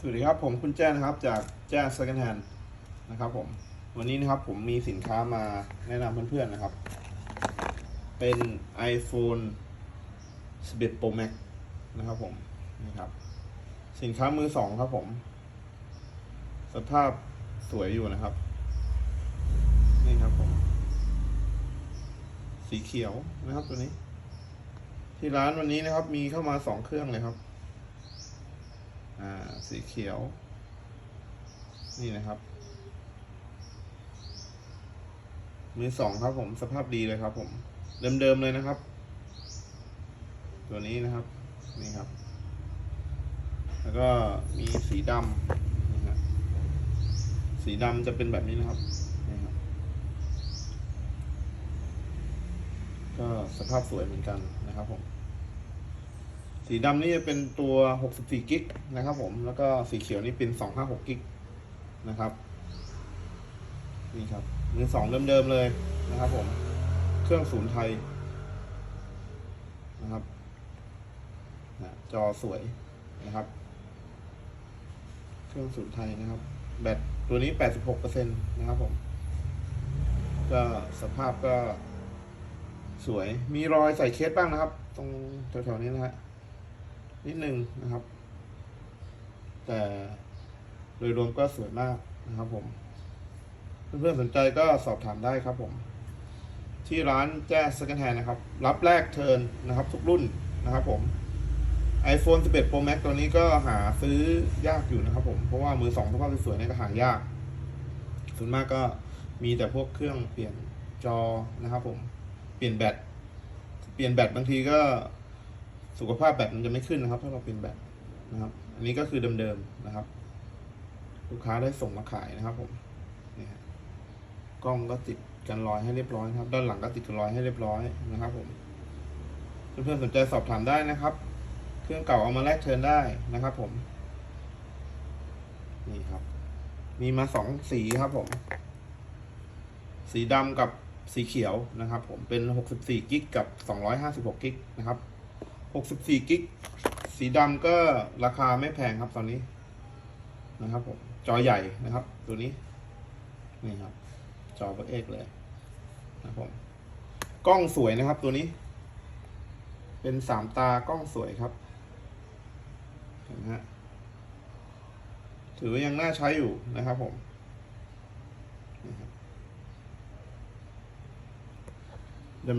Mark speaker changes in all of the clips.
Speaker 1: สวัสดีครับผมคุณแจ้นะครับจากแจ้ Second Hand นะครับผมวันนี้นะครับผมมีสินค้ามาแนะนำเพื่อนๆนะครับ เป็น iPhone 11 Pro Max นะครับผมนี่ครับ สินค้ามือสองครับผม สภาพสวยอยู่นะครับ นี่ครับผม สีเขียวนะครับตัวนี้ ที่ร้านวันนี้นะครับ มีเข้ามาสองเครื่องเลยครับ สีเขียว นี่นะครับมือสองครับผมสภาพดีเลยครับ ผม เดิมๆเลยนะครับ ตัวนี้นะครับ นี่ครับ แล้วก็มีสีดำนะฮะสีดำจะเป็นแบบนี้นะครับนี่ครับ ก็สภาพสวยเหมือนกันนะครับผม สีดำนี่จะเป็นตัว 64 กิกนะครับผม แล้วก็สีเขียวนี่เป็น 256 กิกนะครับ นี่ครับมือสองเดิมๆเลยนะครับผม เครื่องศูนย์ไทยนะครับนะจอสวยนะครับ เครื่องศูนย์ไทยนะครับ แบตตัวนี้ 86%นะครับผม ก็สภาพก็สวย มีรอยใส่เคสบ้างนะครับ ตรงแถวๆนี้นะฮะ นิดนึงนะครับ แต่โดยรวมก็สวยมากนะครับผม เพื่อนๆสนใจก็สอบถามได้ครับผม ที่ร้านแจ้ Second Hand นะครับ รับแรกเทิร์นนะครับ ทุกรุ่นนะครับผม iPhone 11 Pro Max ตัวนี้ก็หาซื้อยากอยู่นะครับผม เพราะว่ามือสองสภาพสวยๆเนี่ยก็หายาก ส่วนมากก็มีแต่พวกเครื่องเปลี่ยนจอนะครับผม เปลี่ยนแบต เปลี่ยนแบตบางทีก็ สุขภาพแบตมันจะไม่ขึ้นนะครับ ถ้าเราเปลี่ยนแบตนะครับ อันนี้ก็คือเดิมๆนะครับ ลูกค้าได้ส่งมาขายนะครับ ผมนี่ฮะกล้องก็ติดกันรอยให้เรียบร้อยครับ ด้านหลังก็ติดกันรอยให้เรียบร้อยนะครับ ผมเพื่อนๆสนใจสอบถามได้นะครับ เครื่องเก่าเอามาแลกเชิญได้นะครับ ผม นี่ครับ มีมาสองสีครับ ผม สีดำกับสีเขียวนะครับ ผมเป็น 64 กิกกับ 256 กิกนะครับ 64 กิก สีดำก็ราคาไม่แพงครับตอนนี้นะครับผม จอใหญ่นะครับ ตัวนี้ นี่ครับ จอเบอร์เอกเลยนะครับผม กล้องสวยนะครับตัวนี้ เป็นสามตากล้องสวยครับ เห็นฮะ ถือว่ายังน่าใช้อยู่นะครับผม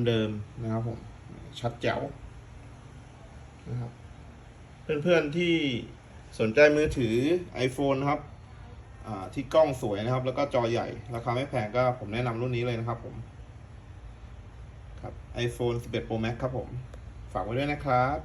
Speaker 1: เดิมๆนะครับผม ชัดแจ๋ว นะครับ เพื่อนๆที่สนใจมือถือ iPhone นะครับที่กล้องสวยนะครับ แล้วก็จอใหญ่ ราคาไม่แพงก็ผมแนะนำรุ่นนี้เลยนะครับผม ครับ iPhone 11 Pro Max ครับผม ฝากไว้ด้วยนะครับ